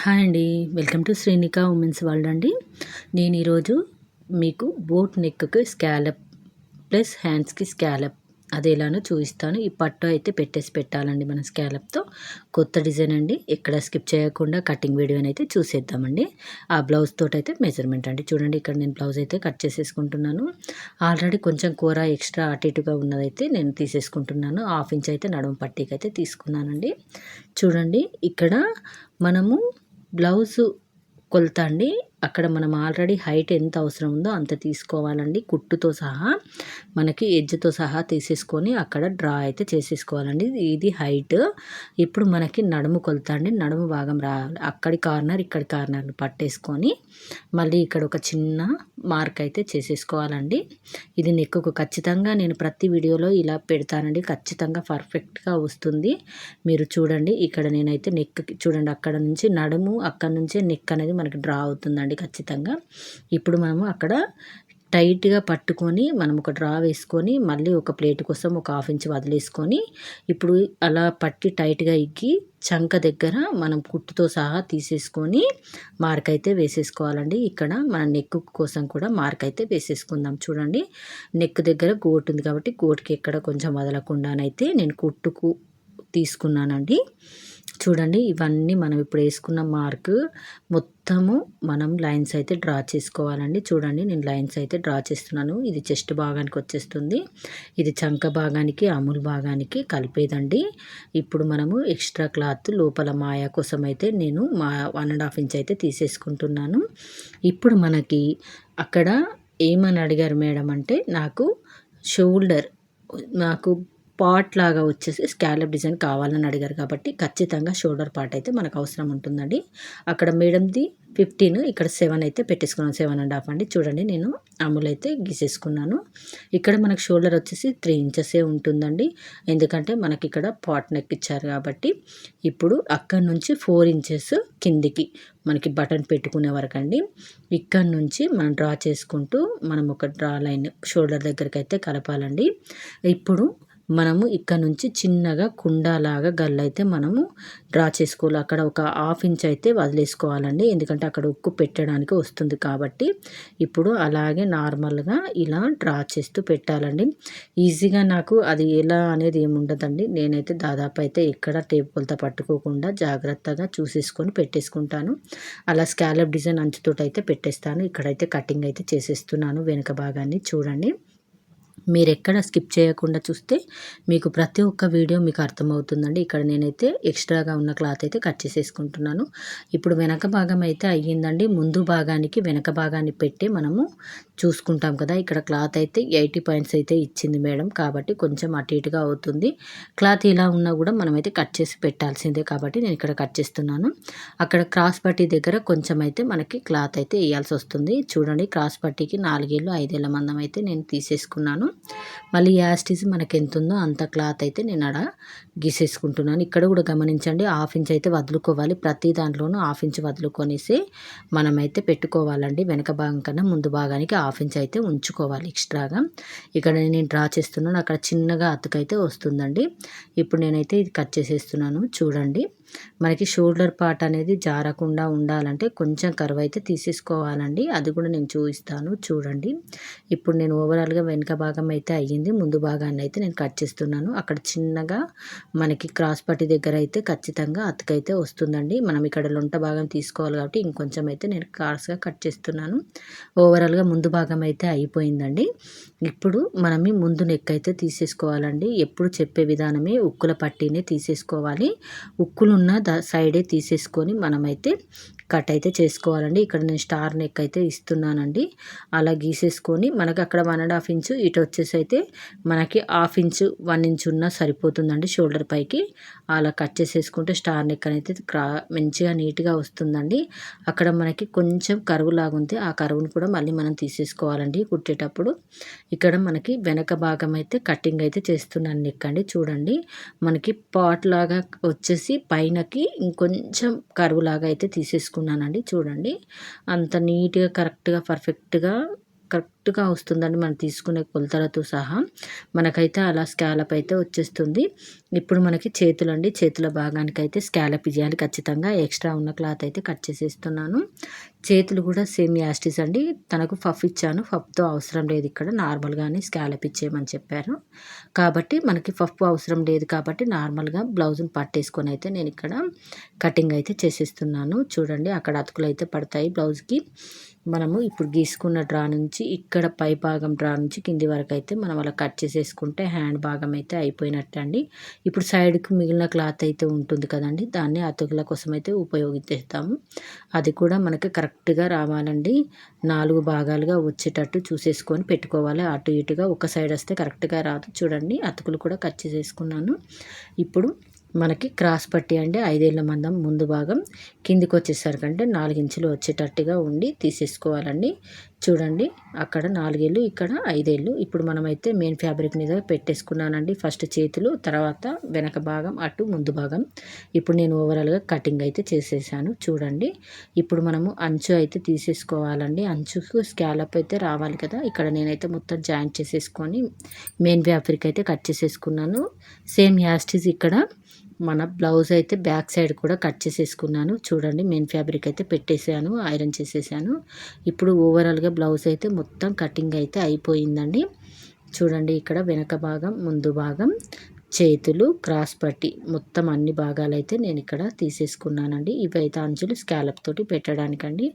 Hi అండి. Welcome to Srinika women's world అండి. నేను ఈరోజు మీకు బోట్ నెక్కి స్కాలప్ ప్లస్ హ్యాండ్స్కి స్కాలప్ అది ఎలానో చూపిస్తాను. ఈ పట్టు అయితే పెట్టేసి పెట్టాలండి మన స్కాలప్తో. కొత్త డిజైన్ అండి. ఎక్కడ స్కిప్ చేయకుండా కటింగ్ వీడియోని అయితే చూసేద్దామండి. ఆ బ్లౌజ్ తోటి అయితే మెజర్మెంట్ అండి. చూడండి ఇక్కడ నేను బ్లౌజ్ అయితే కట్ చేసేసుకుంటున్నాను. ఆల్రెడీ కొంచెం కూర ఎక్స్ట్రా అటు ఇటుగా ఉన్నదైతే నేను తీసేసుకుంటున్నాను. హాఫ్ ఇంచ్ అయితే నడుము పట్టీకి అయితే తీసుకున్నానండి. చూడండి ఇక్కడ మనము బ్లౌజు కొలత అండి. అక్కడ మనం ఆల్రెడీ హైట్ ఎంత అవసరం ఉందో అంత తీసుకోవాలండి. కుట్టుతో సహా మనకి ఎడ్జ్తో సహా తీసేసుకొని అక్కడ డ్రా అయితే చేసేసుకోవాలండి. ఇది హైట్. ఇప్పుడు మనకి నడుము కొలత అండి. నడుము భాగం రావాలి అక్కడి కార్నర్ ఇక్కడి కార్నర్ పట్టేసుకొని మళ్ళీ ఇక్కడ ఒక చిన్న మార్క్ అయితే చేసేసుకోవాలండి. ఇది నెక్కుకు ఖచ్చితంగా నేను ప్రతి వీడియోలో ఇలా పెడతానండి. ఖచ్చితంగా పర్ఫెక్ట్గా వస్తుంది. మీరు చూడండి. ఇక్కడ నేనైతే నెక్ చూడండి. అక్కడ నుంచి నడుము అక్కడ నుంచే నెక్ అనేది మనకి డ్రా అవుతుందండి. ఖచ్చితంగా. ఇప్పుడు మనము అక్కడ టైట్గా పట్టుకొని మనం ఒక డ్రా వేసుకొని మళ్ళీ ఒక ప్లేట్ కోసం ఒక హాఫ్ ఇంచ్ వదిలేసుకొని ఇప్పుడు అలా పట్టి టైట్గా ఎక్కి చంక దగ్గర మనం కుట్టుతో సహా తీసేసుకొని మార్క్ అయితే వేసేసుకోవాలండి. ఇక్కడ మన నెక్ కోసం కూడా మార్క్ అయితే వేసేసుకుందాం చూడండి. నెక్ దగ్గర గోటు ఉంది కాబట్టి గోటుకి ఎక్కడ కొంచెం వదలకుండానైతే నేను కుట్టుకు తీసుకున్నానండి. చూడండి ఇవన్నీ మనం ఇప్పుడు వేసుకున్న మార్క్ మొత్తము మనం లైన్స్ అయితే డ్రా చేసుకోవాలండి. చూడండి నేను లైన్స్ అయితే డ్రా చేస్తున్నాను. ఇది చెస్ట్ భాగానికి వచ్చేస్తుంది. ఇది చంక భాగానికి అమూల్ భాగానికి కలిపేదండి. ఇప్పుడు మనము ఎక్స్ట్రా క్లాత్ లోపల మాయ కోసం అయితే నేను మా వన్ అండ్ హాఫ్ ఇంచ్ అయితే తీసేసుకుంటున్నాను. ఇప్పుడు మనకి అక్కడ ఏమని అడిగారు మేడం అంటే నాకు షోల్డర్ నాకు పాట్ లాగా వచ్చేసి స్కాలప్ డిజైన్ కావాలని అడిగారు కాబట్టి ఖచ్చితంగా షోల్డర్ పార్ట్ అయితే మనకు అవసరం ఉంటుందండి. అక్కడ మేడంది ఫిఫ్టీన్ ఇక్కడ సెవెన్ అయితే పెట్టేసుకున్నాను సెవెన్ అండ్ హాఫ్ అండి. చూడండి నేను అమూల్ అయితే గీసేసుకున్నాను. ఇక్కడ మనకు షోల్డర్ వచ్చేసి త్రీ ఇంచెసే ఉంటుందండి. ఎందుకంటే మనకి ఇక్కడ పాట్ నెక్ ఇచ్చారు కాబట్టి ఇప్పుడు అక్కడ నుంచి ఫోర్ ఇంచెస్ కిందికి మనకి బటన్ పెట్టుకునే వరకు అండి ఇక్కడ నుంచి మనం డ్రా చేసుకుంటూ మనం ఒక డ్రా లైన్ షోల్డర్ దగ్గరికి అయితే కలపాలండి. ఇప్పుడు మనము ఇక్కడ నుంచి చిన్నగా కుండలాగా గల్లైతే అయితే మనము డ్రా చేసుకోవాలి. అక్కడ ఒక హాఫ్ ఇంచ్ అయితే వదిలేసుకోవాలండి. ఎందుకంటే అక్కడ ఉక్కు పెట్టడానికి వస్తుంది కాబట్టి ఇప్పుడు అలాగే నార్మల్గా ఇలా డ్రా చేస్తూ పెట్టాలండి. ఈజీగా నాకు అది ఎలా అనేది ఏముండదండి నేనైతే దాదాపు అయితే ఎక్కడ టేప్ కొలత పట్టుకోకుండా జాగ్రత్తగా చూసేసుకొని పెట్టేసుకుంటాను. అలా స్కాలప్ డిజైన్ అంచుతోటి అయితే పెట్టేస్తాను. ఇక్కడైతే కటింగ్ అయితే చేసేస్తున్నాను వెనుక భాగాన్ని. చూడండి. మీరు ఎక్కడ స్కిప్ చేయకుండా చూస్తే మీకు ప్రతి ఒక్క వీడియో మీకు అర్థమవుతుందండి. ఇక్కడ నేనైతే ఎక్స్ట్రాగా ఉన్న క్లాత్ అయితే కట్ చేసేసుకుంటున్నాను. ఇప్పుడు వెనక భాగం అయితే అయ్యిందండి. ముందు భాగానికి వెనక భాగాన్ని పెట్టి మనము చూసుకుంటాం కదా. ఇక్కడ క్లాత్ అయితే ఎయిటీ పాయింట్స్ అయితే ఇచ్చింది మేడం. కాబట్టి కొంచెం అటు ఇటుగా అవుతుంది. క్లాత్ ఇలా ఉన్నా కూడా మనమైతే కట్ చేసి పెట్టాల్సిందే కాబట్టి నేను ఇక్కడ కట్ చేస్తున్నాను. అక్కడ క్రాస్ పట్టీ దగ్గర కొంచెం అయితే మనకి క్లాత్ అయితే వేయాల్సి వస్తుంది. చూడండి క్రాస్ పట్టీకి నాలుగేళ్ళు ఐదేళ్ళ మందం అయితే నేను తీసేసుకున్నాను. మళ్ళీ యాస్టీస్ మనకి ఎంత ఉందో అంత క్లాత్ అయితే నేను అక్కడ గీసేసుకుంటున్నాను. ఇక్కడ కూడా గమనించండి హాఫ్ ఇంచ్ అయితే వదులుకోవాలి. ప్రతి దాంట్లోనూ హాఫ్ ఇంచ్ వదులుకొనేసి మనమైతే పెట్టుకోవాలండి. వెనక భాగం కన్నా ముందు భాగానికి హాఫ్ ఇంచ్ అయితే ఉంచుకోవాలి ఎక్స్ట్రాగా. ఇక్కడ నేను డ్రా చేస్తున్నాను అక్కడ చిన్నగా అతుకైతే వస్తుందండి. ఇప్పుడు నేనైతే ఇది కట్ చేసేస్తున్నాను చూడండి. మనకి షోల్డర్ పార్ట్ అనేది జారకుండా ఉండాలంటే కొంచెం కరువు అయితే తీసేసుకోవాలండి. అది కూడా నేను చూపిస్తాను చూడండి. ఇప్పుడు నేను ఓవరాల్గా వెనుక భాగం అయితే అయ్యింది ముందు భాగాన్ని అయితే నేను కట్ చేస్తున్నాను. అక్కడ చిన్నగా మనకి క్రాస్ పట్టి దగ్గర అయితే ఖచ్చితంగా అతికైతే వస్తుందండి. మనం ఇక్కడ లొంట భాగం తీసుకోవాలి కాబట్టి ఇంకొంచెం అయితే నేను క్రాస్గా కట్ చేస్తున్నాను. ఓవరాల్గా ముందు భాగం అయితే అయిపోయిందండి. ఇప్పుడు మనం ముందు నెక్ అయితే తీసేసుకోవాలండి. ఎప్పుడు చెప్పే విధానమే ఉక్కుల పట్టీనే తీసేసుకోవాలి. ఉక్కులు ఉన్న ద సైడే తీసేసుకొని మనమైతే కట్ అయితే చేసుకోవాలండి. ఇక్కడ నేను స్టార్ నెక్ అయితే ఇస్తున్నానండి. అలా గీసేసుకొని మనకి అక్కడ వన్ అండ్ హాఫ్ ఇంచు ఇటు వచ్చేసి అయితే మనకి హాఫ్ ఇంచు వన్ ఇంచు ఉన్నా సరిపోతుందండి షోల్డర్ పైకి. అలా కట్ చేసేసుకుంటే స్టార్ నెక్ అనేది క్రా మంచిగా నీట్గా వస్తుందండి. అక్కడ మనకి కొంచెం కరువు లాగుంటే ఆ కరువును కూడా మళ్ళీ మనం తీసేసుకోవాలండి కుట్టేటప్పుడు. ఇక్కడ మనకి వెనక భాగం అయితే కటింగ్ అయితే చేస్తున్నాను నెక్ అండి చూడండి. మనకి పాట్ లాగా వచ్చేసి పైనకి ఇంకొంచెం కరువు లాగా అయితే తీసేసుకున్నానండి. చూడండి. అంత నీట్గా కరెక్ట్గా పర్ఫెక్ట్గా కరెక్ట్గా వస్తుందండి మనం తీసుకునే కొలతలతో సహా మనకైతే అలా స్కాలప్ అయితే వచ్చేస్తుంది. ఇప్పుడు మనకి చేతులు అండి చేతుల భాగానికి అయితే స్కాలప్ ఇవ్వాలి ఖచ్చితంగా ఎక్స్ట్రా ఉన్న క్లాత్ అయితే కట్ చేసేస్తున్నాను. చేతులు కూడా సేమ్ యాస్టిస్ అండి. తనకు ఫఫ్ ఇచ్చాను. ఫఫ్తో అవసరం లేదు ఇక్కడ. నార్మల్గానే స్కాలప్ ఇచ్చేయమని చెప్పారు. కాబట్టి మనకి ఫఫ్ అవసరం లేదు కాబట్టి నార్మల్గా బ్లౌజ్ని పట్టేసుకొని అయితే నేను ఇక్కడ కటింగ్ అయితే చేసేస్తున్నాను. చూడండి అక్కడ అతుకులు అయితే పడతాయి బ్లౌజ్కి. మనము ఇప్పుడు గీసుకున్న డ్రా నుంచి ఇక్కడ పై భాగం డ్రా నుంచి కింది వరకు అయితే మనం అలా కట్ చేసేసుకుంటే హ్యాండ్ భాగం అయితే అయిపోయినట్టు అండి ఇప్పుడు సైడ్కి మిగిలిన క్లాత్ అయితే ఉంటుంది కదండి దాన్ని అతుకుల కోసం అయితే ఉపయోగించేస్తాము అది కూడా మనకి కరెక్ట్గా రావాలండి. నాలుగు భాగాలుగా వచ్చేటట్టు చూసేసుకొని పెట్టుకోవాలి. అటు ఇటుగా ఒక సైడ్ వస్తే కరెక్ట్గా రాదు. చూడండి అతుకులు కూడా కట్ చేసేసుకున్నాను. ఇప్పుడు మనకి క్రాస్ పట్టి అంటే ఐదేళ్ళ మందం ముందు భాగం కిందికి వచ్చేసరికంటే నాలుగించులు వచ్చేటట్టుగా ఉండి తీసేసుకోవాలండి. చూడండి అక్కడ నాలుగేళ్ళు ఇక్కడ ఐదేళ్ళు. ఇప్పుడు మనమైతే మెయిన్ ఫ్యాబ్రిక్ మీద పెట్టేసుకున్నానండి. ఫస్ట్ చేతులు తర్వాత వెనక భాగం అటు ముందు భాగం. ఇప్పుడు నేను ఓవరాల్గా కటింగ్ అయితే చేసేసాను. చూడండి ఇప్పుడు మనము అంచు అయితే తీసేసుకోవాలండి. అంచుకు స్కాలప్ అయితే రావాలి కదా. ఇక్కడ నేనైతే మొత్తం జాయింట్ చేసేసుకొని మెయిన్ ఫ్యాబ్రిక్ అయితే కట్ చేసేసుకున్నాను. సేమ్ యాస్టిజ్ ఇక్కడ. మన బ్లౌజ్ అయితే బ్యాక్ సైడ్ కూడా కట్ చేసేసుకున్నాను. చూడండి మెయిన్ ఫ్యాబ్రిక్ అయితే పెట్టేసాను ఐరన్ చేసేసాను. ఇప్పుడు ఓవరాల్గా బ్లౌజ్ అయితే మొత్తం కటింగ్ అయితే అయిపోయిందండి. చూడండి ఇక్కడ వెనక భాగం ముందు భాగం చేతులు క్రాస్ పట్టి మొత్తం అన్ని భాగాలు అయితే నేను ఇక్కడ తీసేసుకున్నానండి. ఇవైతే అంచులు స్కాలప్ తోటి పెట్టడానికండి.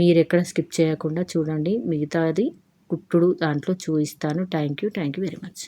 మీరు ఎక్కడ స్కిప్ చేయకుండా చూడండి మిగతాది కుట్టుడు దాంట్లో చూపిస్తాను. Thank you thank you very much